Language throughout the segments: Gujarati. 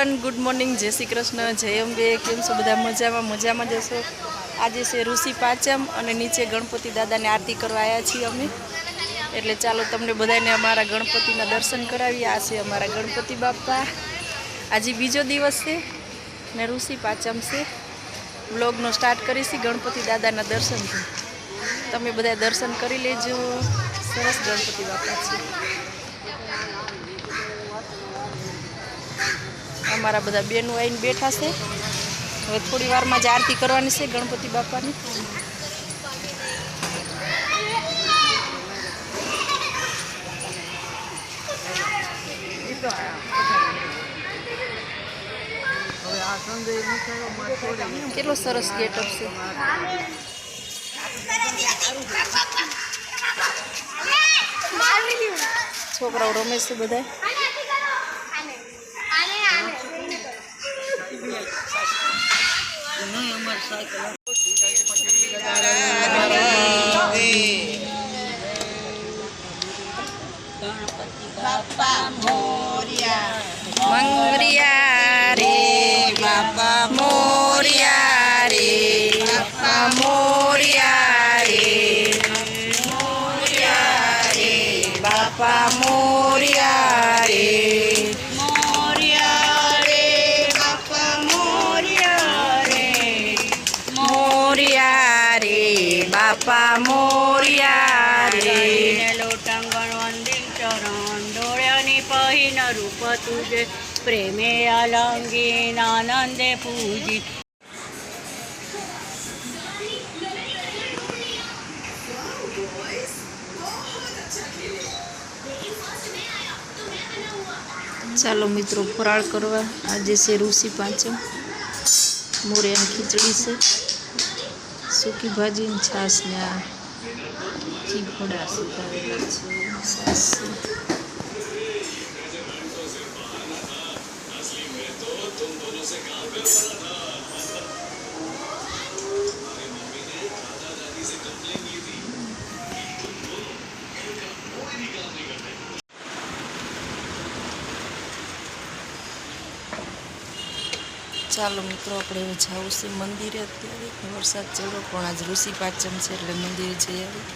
એવરીવન ગુડ મોર્નિંગ જય શ્રી કૃષ્ણ, જય અંબે, કેમ છો બધા? મજામાં મજામાં જશો આજે છે ઋષિ પાંચમ અને નીચે ગણપતિ દાદાને આરતી કરવા આવ્યા છીએ અમે. એટલે ચાલો તમને બધાને અમારા ગણપતિના દર્શન કરાવીએ. આ છે અમારા ગણપતિ બાપા. આજે બીજો દિવસ છે ને ઋષિ પાંચમ છે. બ્લોગનો સ્ટાર્ટ કરીશી ગણપતિ દાદાના દર્શનથી. તમે બધા દર્શન કરી લેજો. સરસ ગણપતિ બાપા છે. અમારા બધા બેનો આવીને બેઠા છે. હવે થોડી વારમાં જ આરતી કરવાની છે ગણપતિ બાપાની. કેટલો સરસ ગેટઅપ છે. છોકરાઓ રમે છે બધા મંગરિયા રે બાપા મોરિયા રે બાપા મોરિયા બાપા મોરિયા રે. લોટાંગણ ચરણ ડોળ્યાની પહીન રૂપ તુજે. પ્રેમે અલંગીન આનંદે પૂજી. ચાલો મિત્રો ફરાળ કરવા. આજે છે ઋષિ પાંચમ મોરિયાની ખીચડી છે. સૂકી ભાજીની છાશ ને આ ચીફોડા સુધારેલા છે. ચાલો મિત્રો, આપણે હવે જવું છે મંદિરે અત્યારે. વરસાદ ચડ્યો, પણ આજ ઋષિ પાચમ છે એટલે મંદિરે જઈ આવી.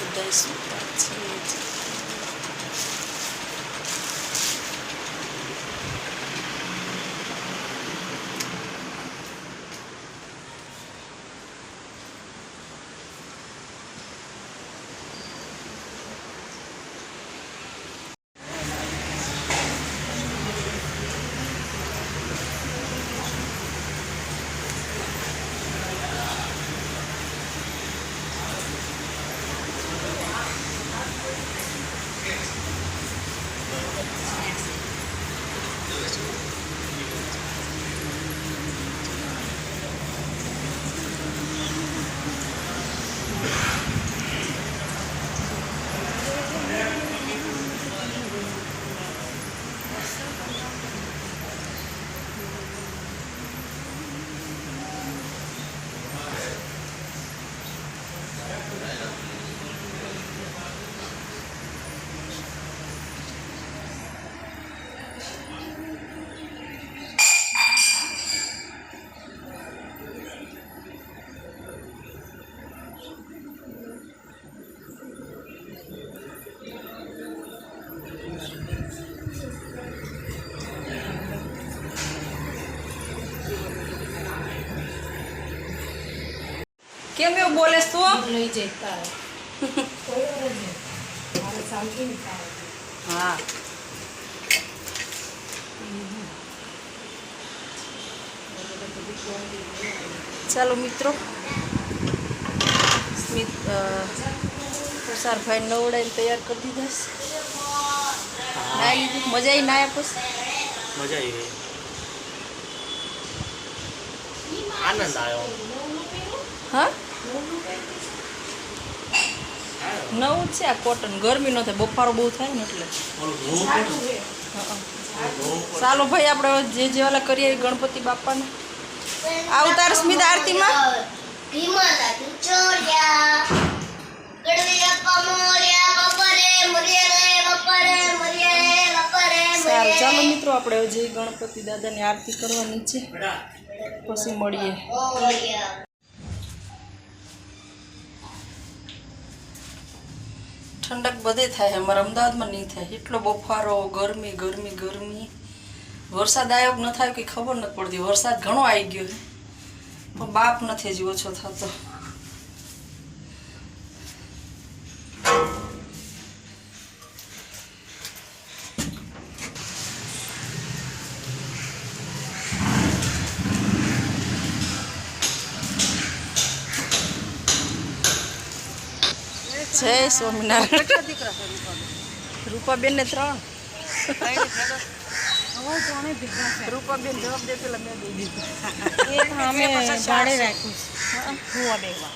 બધા સુતા છે. કેમ એવું બોલે તું? લઈ જતા હા. ચાલો મિત્રો. સ્મિત પ્રસારભાઈ નવડાઈને તૈયાર કરી દીધા છે. લીધું? મજા આવી નાયા પછી? મજા આવી ગઈ. આનંદ આવ્યો. હા? નવું છે આ કોટન ગરમી ન થાય. બફારો બહુ થાય ને એટલે. ચાલો ભાઈ, આપણે જે જે ઓલા કરીએ ગણપતિ બાપાને. આવતાર સ્મિત આરતીમાં? સારું, ચાલો મિત્રો, આપણે હજી ગણપતિ દાદાની આરતી કરવાની છે, પછી મળીએ. ઠંડક બધે થાય અમારા અમદાવાદમાં નહીં થાય. એટલો બફારો, ગરમી ગરમી ગરમી. વરસાદ આવ્યો ન થાય કંઈ ખબર નથી પડતી. વરસાદ ઘણો આવી ગયો પણ બાપ નથી જ ઓછો થતો. જય સ્વામિનારાયણ. રૂપાબેન? ને ત્રણ. રૂપાબેન જવાબ દે પેલા મેં દઈ દીધું. અમે ભાડે રાખ્યું બેવા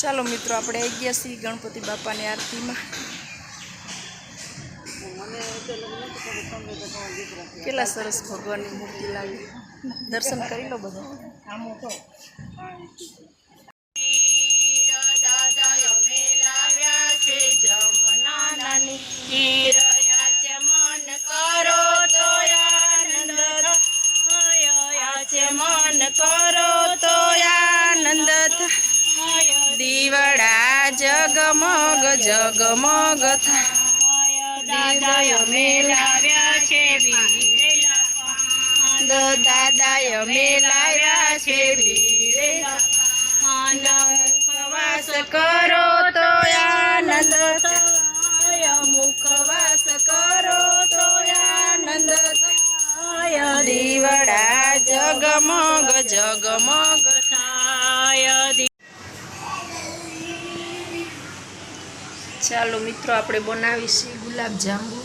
ચાલો મિત્રો આપણે આવી ગયા છીએ ગણપતિ બાપાની આરતીમાં. કેટલા સરસ ભગવાનની મૂર્તિ લાવી દર્શન કરી લો બધા. મન કરો તો આનંદ દીવડા જગમગ જગમગ થાય મેલાવ્યા છે દાદાએ મેલાવ્યા છે મુખવાસ કરો તો આનંદ મુખવાસ કરો તો આનંદ થાય. દીવડા જગમગ જગમગ થાય. ચાલો મિત્રો, આપણે બનાવીશું ગુલાબ જાંબુ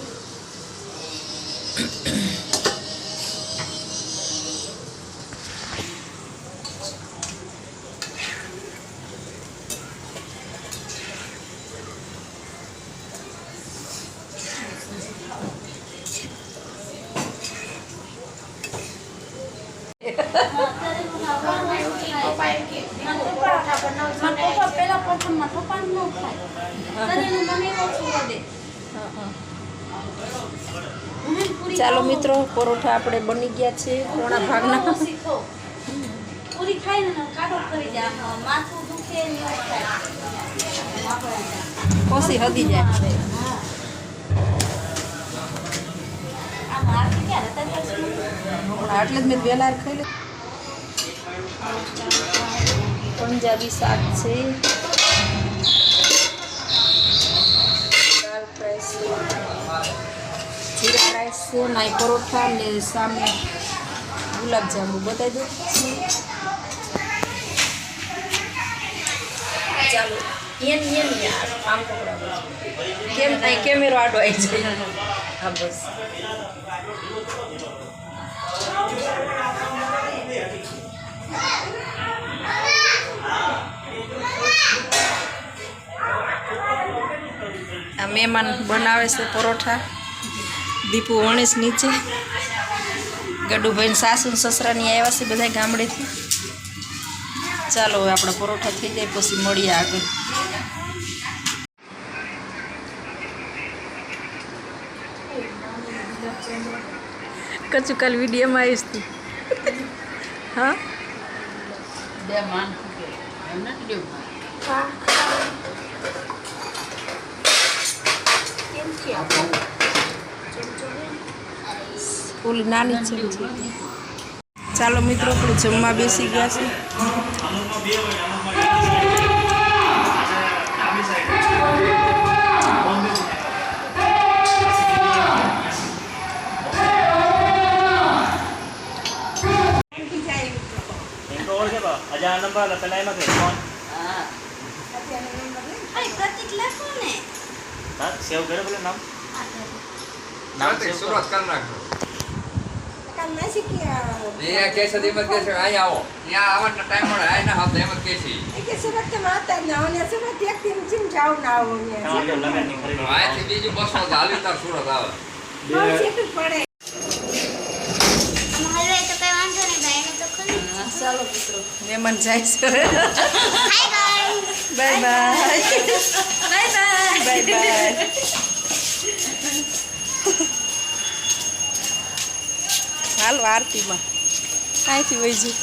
ચાલો મિત્રો પરોઠા આપણે બની ગયા છે પોણા ભાગના. પૂરી ખાઈ ને કાઢો કરી દે માથું દુખે ને થાય. કોસી હદી જાય. થાય? આટલે જ મેં વહેલા ખાઈ લે. પંજાબી શાક છે. ફ્રાય જીરા રાઈસ છે, નાઈ પરોઠા ને સામે ગુલાબજાંબુ બતાવી દો. ચાલો કેમેરો આડો આવી જાય? હા, બસ. મહેમાન બનાવે છે પરોઠા. દીપુ વણીશ નીચે. ગડુભાઈ સાસુ સસરાની આવ્યા છે બધા ગામડેથી. ચાલો હવે આપણા પરોઠા થઈ જાય પછી મળીએ આગળ. કચું કાલ વિડીયોમાં આવીશ તું. હા બે માન એમ નથી દેવું ઓલી નાની છે ચાલો મિત્રો આપણે જમવા બેસી ગયા છે. હજાર નંબર પેલા એમાં હા સેવ કરે બોલે નામ? નામ નામ સેવ શરૂઆત કરી. નાખો કામ શીખ્યા અહીંયા કે છે એમ કે છે અહીંયા આવો ત્યાં આવવાનો ટાઈમ મળે આય ના આવતો એમ જ કે છે. કે સુરત કે માતા ના ઓને સુરત એક દિન જીમ જાવ ના આવો ને. તમારે જો બીજું બસો હાલી તાર સુરત આવે. પડે. હલવે તો ચાલો મિત્રો. મહેમાન જાય છે. Bye bye bye bye bye bye હાલો આરતીમાં. અહીંથી વહી જઈએ